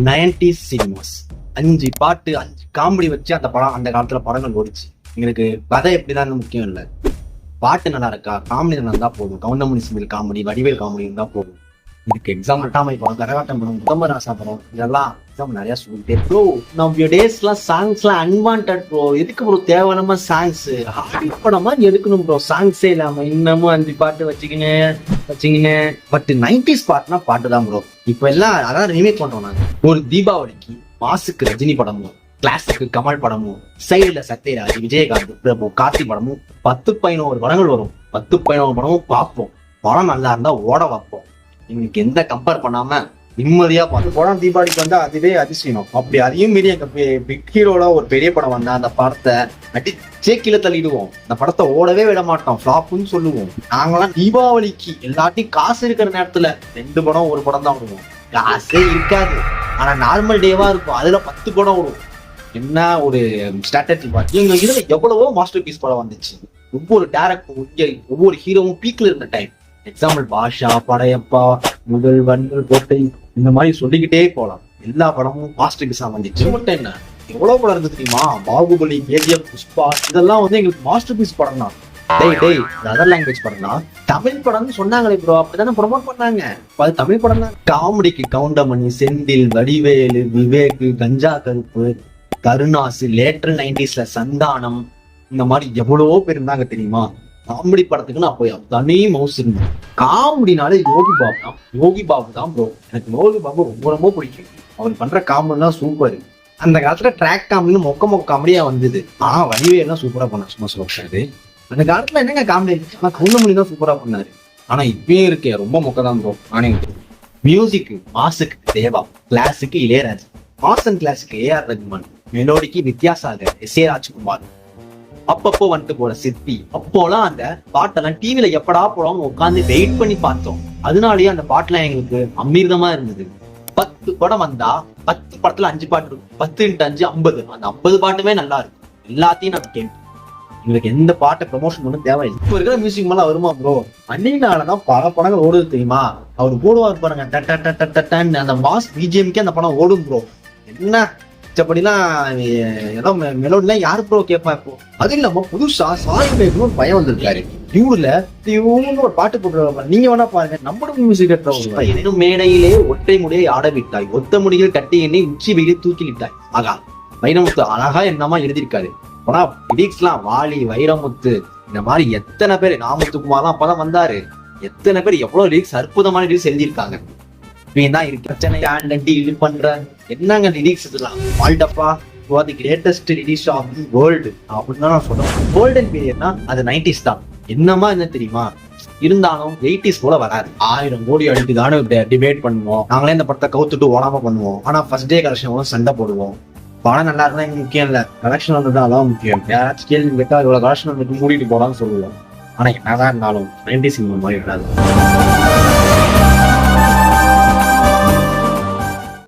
Nineties cinemas. அஞ்சு பாட்டு அஞ்சு காமெடி வச்சு அந்த படம் அந்த காலத்துல படங்கள் ஓடிச்சு. எங்களுக்கு கதை எப்படிதான் முக்கியம் இல்லை. பாட்டு நல்லா இருக்கா? காமெடி நல்லா இருந்தா போதும். கவுண்டமணி சிவில் காமெடி வடிவேல் காமெடி இருந்தா போதும். இதுக்கு எக்ஸாம் அட்டாமை படம் கரகாட்டம் படம் முதம்பர் ராசா படம் இதெல்லாம் எக்ஸாம் நிறைய சொல்லிட்டே ப்ரோ நம்ம டேஸ்லாம் சாங்ஸ்லாம் அன்வான்ட் ப்ரோ எதுக்கு ப்ரோ தேவையில்லாம சாங்ஸ் ஹாலிவுட் படமா எடுக்கணும் ப்ரோ சாங்ஸே இல்லாம இன்னமும் அஞ்சு பாட்டு வச்சுக்கினேன் வச்சுக்கினேன் பட் நைன்டிஸ் பாட்டுனா பாட்டு தான் ப்ரோ இப்போ எல்லாம் அதான் ரீமேக் பண்றோம் நாங்க. ஒரு தீபாவளிக்கு மாசுக்கு ரஜினி படமும் கிளாஸுக்கு கமல் படமும் சைடுல சத்யராஜ் விஜயகாந்த் பிரபு கார்த்தி படமும் பத்து பதினோரு படங்கள் வரும். பத்து பதினோரு படமும் பார்ப்போம். படம் நல்லா இருந்தா ஓட வைப்போம். எங்களுக்கு எந்த கம்பேர் பண்ணாம நிம்மதியா பார்த்து படம் தீபாவளிக்கு வந்தா அதுவே அதிசயம். அப்படி அதையும் மீறி எங்க பிக் ஹீரோல ஒரு பெரிய படம் வந்தா அந்த படத்தை அடிச்சே கீழே தள்ளிடுவோம். அந்த படத்தை ஓடவே விட மாட்டோம். ஃபிளாப்னு சொல்லுவோம். நாங்களாம் தீபாவளிக்கு எல்லாத்தையும் காசு இருக்கிற நேரத்துல ரெண்டு படம் ஒரு படம் தான் விடுவோம் காசே இருக்காது. ஆனா நார்மல் டேவா இருக்கும். அதுல பத்து படம் வரும் என்ன ஒரு ஸ்ட்ராட்டஜி பார்த்து எங்க இதுல எவ்வளவோ மாஸ்டர் பீஸ் படம் வந்துச்சு. ஒவ்வொரு டேரக்டர் ஒவ்வொரு ஹீரோவும் பீக்ல இருந்த டைம் எக்ஸாம்பிள் பாஷா படையப்பா முதல் வண்டல் கோட்டை இந்த மாதிரி சொல்லிக்கிட்டே போலாம். எல்லா படமும் மாஸ்டர் பீஸா வந்துச்சு. மட்டும் என்ன? எவ்வளவு படம் இருந்து தெரியுமா? பாகுபலி கேஜிஎம் புஷ்பா இதெல்லாம் வந்து எங்களுக்கு மாஸ்டர் பீஸ் படம் தான் டேய் டேய் அதர் லாங்குவேஜ் படம் தமிழ் படம்னு சொன்னாங்களே ப்ரோ அப்படிதானே ப்ரொமோட் பண்ணாங்க. அது தமிழ் படம் தான். காமெடிக்கு கவுண்டமணி செந்தில் வடிவேலு விவேக் கஞ்சா கருப்பு கருணாசு லேட்டர் நைன்டிஸ்ல சந்தானம் இந்த மாதிரி எவ்வளவோ பேர் இருந்தாங்க தெரியுமா? காமெடி படத்துக்கு நான் போய் தனி மவுஸ் இருந்தேன். காமெடினாலே யோகி பாபு தான். யோகி பாபு தான் ப்ரோ எனக்கு யோகி பாபு ரொம்ப ரொம்ப பிடிக்கும். அவர் பண்ற காமெடிலாம் சூப்பர் அந்த காலத்துல ட்ராக் காமெடினு மொக்க மொக்க காமெடியா வந்தது. ஆனா வடிவேலாம் சூப்பரா பண்ண சும்மா சொல்றாரு அந்த காலத்துல என்னங்க காமெடி ஆனா கவுண்டமணி தான் சூப்பரா பண்ணாரு. ஆனா இப்பயும் இருக்கே ரொம்ப மொக்க தான் ப்ரோ நானே மியூசிக் மாசுக்கு தேவா. கிளாஸுக்கு இளையராஜா. மாசன் கிளாஸுக்கு ஏஆர் ரகுமான். மெலோடிக்கு வித்யாசாகர் எஸ் ஏ ராஜ்குமார். அப்பப்போ வந்துட்டு போற சிற்பி. அப்போலாம் அந்த பாட்டெல்லாம் டிவில எப்படா போடாம உட்காந்து வெயிட் பண்ணி பார்த்தோம். அதனாலயே அந்த பாட்டுலாம் எங்களுக்கு அமிர்தமா இருந்தது. பத்து படம் வந்தா பத்து படத்துல அஞ்சு பாட்டு இருக்கும். பத்து இன்ட்டு அஞ்சு ஐம்பது. அந்த ஐம்பது பாட்டுமே நல்லா இருக்கும். எல்லாத்தையும் நம்ம கேட்போம் எங்களுக்கு எந்த பாட்டை ப்ரமோஷன் பண்ண தேவையில்லை. இப்போ இருக்கிற மியூசிக் மேல வருமா ப்ரோ அன்னைக்குனாலதான் பல படங்கள் ஓடுது தெரியுமா? அவர் போடுவார் பாருங்க டட் டட் டட் டட் டட்ன்னு அந்த மாஸ் பிஜிஎம்கே அந்த படம் ஓடும் ப்ரோ என்ன? மிச்சப்படிலாம் ஏதோ மெலோடிலாம் யாரு ப்ரோ கேட்பா இப்போ அது இல்லாம புதுசா சாரி பேக்கணும் ஒரு பையன் வந்திருக்காரு. டியூர்ல டியூன்னு ஒரு பாட்டு போட்டு நீங்க வேணா பாருங்க நம்மளோட மியூசிக் எனும் மேடையிலே ஒற்றை முடியை ஆட விட்டாய். ஒத்த முடியில் கட்டி எண்ணி உச்சி வெயிலில் தூக்கி விட்டாய் ஆகா வைரமுத்து அழகா என்னமா எழுதியிருக்காரு. ஆனா பிடிக்ஸ்லாம் வாலி வைரமுத்து இந்த மாதிரி எத்தனை பேர் நாமத்துக்குமார் தான் அப்பதான் வந்தாரு. எத்தனை பேர் எவ்வளவு லிரிக்ஸ் அற்புதமான லிரிக்ஸ் எழுதியிருக்காங்க இவன் தான் இருக்கு. பிரச்சனை ஆண்டி இது பண்ற. என்னங்க லிரிக்ஸ் இதெல்லாம்? வால்டப்பா the greatest lyrics of the world அப்படின்னு தான் நான் சொல்றேன். கோல்டன் பீரியட்னா அது நைன்டிஸ் தான். என்னமா என்ன தெரியுமா? இருந்தாலும் எயிட்டிஸ் போல வராது. ஆயிரம் கோடி அடிக்கு தானே டிபேட் பண்ணுவோம். நாங்களே இந்த படத்தை கவுத்துட்டு ஓடாம பண்ணுவோம். ஆனா ஃபர்ஸ்ட் டே கலெக்ஷன் சண்டை போடுவோம். படம் நல்லா இருந்தா இங்க முக்கியம் இல்ல. கலெக்ஷன் வந்தது அதான் முக்கியம். யாராச்சும் கேள்வி கேட்டா இவ்வளவு கலெக்ஷன் வந்துட்டு மூடிட்டு போடான்னு சொல்லுவோம். ஆனா என்னதான் இருந்தாலும் நைன்டி சினிமா மாதிரி விடாது